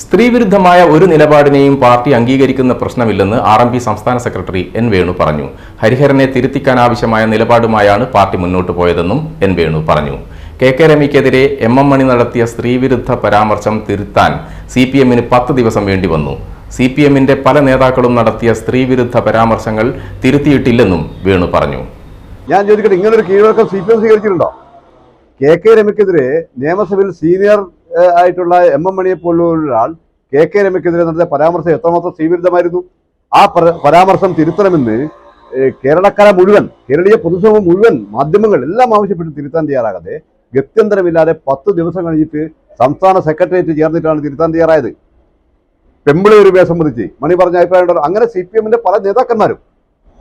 സ്ത്രീവിരുദ്ധമായ ഒരു നിലപാടിനെയും പാർട്ടി അംഗീകരിക്കുന്ന പ്രശ്നമില്ലെന്ന് ആർ എം പി സംസ്ഥാന സെക്രട്ടറി എൻ വേണു പറഞ്ഞു. ഹരിഹരനെ തിരുത്തിക്കാൻ ആവശ്യമായ നിലപാടുമായാണ് പാർട്ടി മുന്നോട്ട് പോയതെന്നും എൻ വേണു പറഞ്ഞു. കെ കെ രമയ്ക്കെതിരെ എം എം മണി നടത്തിയ സ്ത്രീവിരുദ്ധ പരാമർശം തിരുത്താൻ സി പി എമ്മിന് പത്ത് ദിവസം വേണ്ടി വന്നു. സി പി എമ്മിന്റെ പല നേതാക്കളും നടത്തിയ സ്ത്രീവിരുദ്ധ പരാമർശങ്ങൾ തിരുത്തിയിട്ടില്ലെന്നും വേണു പറഞ്ഞു. ഞാൻ ചോദിക്കട്ടെ ഇങ്ങനൊരു കീഴ്വഴക്കം സ്വീകരിച്ചിട്ടുണ്ടോ? കെ കെ രമയ്ക്കെതിരെ നിയമസഭയിൽ സീനിയർ ആയിട്ടുള്ള എം എം മണിയെ പോലുള്ള ഒരാൾ കെ കെ രമയ്ക്കെതിരെ നടത്തിയ പരാമർശം എത്രമാത്രം സ്വീകൃതമായിരുന്നു? ആ പരാമർശം തിരുത്തണമെന്ന് കേരളക്കര മുഴുവൻ കേരളീയ പൊതുസമൂഹം മുഴുവൻ മാധ്യമങ്ങൾ എല്ലാം ആവശ്യപ്പെട്ട് തിരുത്താൻ തയ്യാറാകാതെ ഗത്യന്തരമില്ലാതെ പത്ത് ദിവസം കഴിഞ്ഞിട്ട് സംസ്ഥാന സെക്രട്ടേറിയറ്റ് ചേർന്നിട്ടാണ് തിരുത്താൻ തയ്യാറായത്. പെമ്പിളി രൂപയെ സംബന്ധിച്ച് മണി പറഞ്ഞ അഭിപ്രായം അങ്ങനെ സി പി എമ്മിന്റെ പല നേതാക്കന്മാരും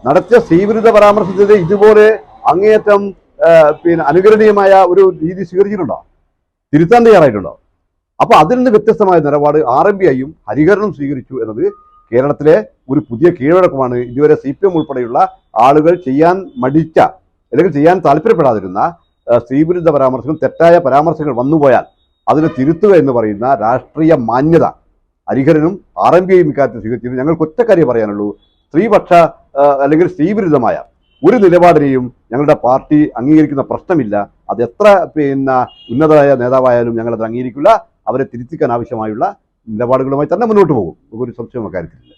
നടത്തിയ സ്വീകൃത പരാമർശത്തിനെതിരെ ഇതുപോലെ അങ്ങേയറ്റം പിന്നെ അനുകരണീയമായ ഒരു രീതി സ്വീകരിച്ചിട്ടുണ്ടോ? തിരുത്താൻ തയ്യാറായിട്ടുണ്ടോ? അപ്പൊ അതിൽ നിന്ന് വ്യത്യസ്തമായ നിലപാട് ആർ എം ബി ഐയും ഹരികരണം സ്വീകരിച്ചു എന്നത് കേരളത്തിലെ ഒരു പുതിയ കീഴടക്കമാണ്. ഇതുവരെ സി പി എം ഉൾപ്പെടെയുള്ള ആളുകൾ ചെയ്യാൻ മടിച്ച അല്ലെങ്കിൽ ചെയ്യാൻ താല്പര്യപ്പെടാതിരുന്ന സ്ത്രീവിരുദ്ധ പരാമർശങ്ങൾ തെറ്റായ പരാമർശങ്ങൾ വന്നുപോയാൽ അതിനെ തിരുത്തുക എന്ന് പറയുന്ന രാഷ്ട്രീയ മാന്യത ഹരിഹരനും ആർ എം ഐയും ഇക്കാര്യത്തിൽ സ്വീകരിച്ചിരുന്നു. ഞങ്ങൾക്ക് ഒറ്റക്കാര്യം പറയാനുള്ളൂ. സ്ത്രീപക്ഷ അല്ലെങ്കിൽ സ്ത്രീവിരുദ്ധമായ ഒരു നിലപാടിനെയും ഞങ്ങളുടെ പാർട്ടി അംഗീകരിക്കുന്ന പ്രശ്നമില്ല. അത് എത്ര പിന്നെ ഉന്നതമായ നേതാവായാലും ഞങ്ങളത് അംഗീകരിക്കില്ല. അവരെ തിരുത്തിക്കാൻ ആവശ്യമായുള്ള നിലപാടുകളുമായി തന്നെ മുന്നോട്ട് പോകും. ഒരു സംശയം അക്കാര്യത്തിലില്ല